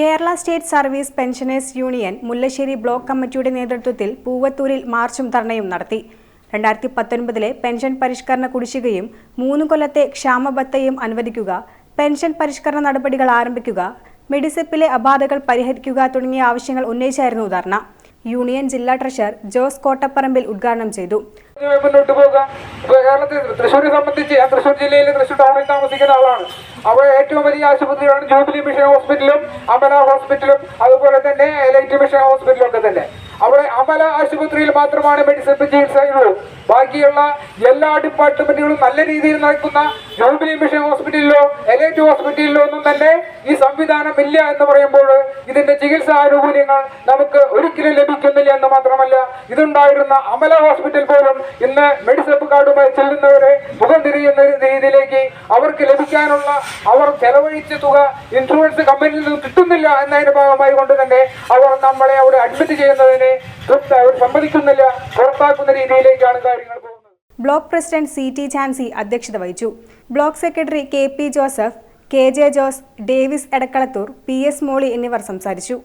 Kerala state service pensioners union Mullassery block കമ്മിറ്റിയുടെ നേതൃത്വത്തിൽ പൂവത്തൂരിൽ മാർച്ചും ധർണയും നടത്തി. രണ്ടായിരത്തി പത്തൊൻപതിലെ പെൻഷൻ പരിഷ്കരണ കുടിശ്ശികയും മൂന്ന് കൊല്ലത്തെ ക്ഷാമബത്തയും അനുവദിക്കുക പെൻഷൻ പരിഷ്കരണ നടപടികൾ ആരംഭിക്കുക മെഡിസെപ്പിലെ അബാധകൾ പരിഹരിക്കുക തുടങ്ങിയ ആവശ്യങ്ങൾ ഉന്നയിച്ചായിരുന്നു ധർണ. യൂണിയൻ ജില്ലാ ട്രഷറർ ജോസ് കോട്ടപ്പറമ്പിൽ ഉദ്ഘാടനം ചെയ്തു. തൃശ്ശൂരെ സംബന്ധിച്ച് തൃശ്ശൂർ ജില്ലയിലെ തൃശ്ശൂർ ടൗണിൽ താമസിക്കുന്ന ആളാണ്. അവിടെ ഏറ്റവും വലിയ ആശുപത്രിയാണ് ജൂബിലി മിഷൻ ഹോസ്പിറ്റലും അമല ഹോസ്പിറ്റലും അതുപോലെ തന്നെ ലൈറ്റ് മിഷൻ ഹോസ്പിറ്റലും ഒക്കെ തന്നെ. അവിടെ അമല ആശുപത്രിയിൽ മാത്രമാണ് മെഡിസിൻ ചികിത്സയുള്ളൂ ബാക്കിയുള്ള എല്ലാ ഡിപ്പാർട്ട്മെന്റുകളും നല്ല രീതിയിൽ നടക്കുന്ന ഗവൺമെന്റ് മിഷൻ ഹോസ്പിറ്റലിലോ എലൈറ്റ് ഹോസ്പിറ്റലിലോ ഒന്നും തന്നെ ഈ സംവിധാനം ഇല്ല എന്ന് പറയുമ്പോൾ ഇതിന്റെ ചികിത്സാ ആനുകൂല്യങ്ങൾ നമുക്ക് ഒരിക്കലും ലഭിക്കുന്നില്ല എന്ന് മാത്രമല്ല ഇതുണ്ടായിരുന്ന അമല ഹോസ്പിറ്റൽ പോലും ഇന്ന് മെഡിസപ്പ് കാർഡുമായി ചെല്ലുന്നവരെ മുഖം തിരിയുന്ന രീതിയിലേക്ക് അവർക്ക് ലഭിക്കാനുള്ള അവർ ചെലവഴിച്ച തുക ഇൻഷുറൻസ് കമ്പനിയിൽ നിന്ന് കിട്ടുന്നില്ല എന്നതിന്റെ ഭാഗമായി കൊണ്ട് തന്നെ അവർ നമ്മളെ അവിടെ അഡ്മിറ്റ് ചെയ്യുന്നതിന് അവർ സമ്മതിക്കുന്നില്ല പുറത്താക്കുന്ന രീതിയിലേക്കാണ് കാര്യങ്ങൾ block president C T Jhansi അധ്യക്ഷത വഹിച്ചു. Block secretary K P Joseph K J Jose Davis Edakkalathur P S Molly എന്നിവർ സംസാരിച്ചു.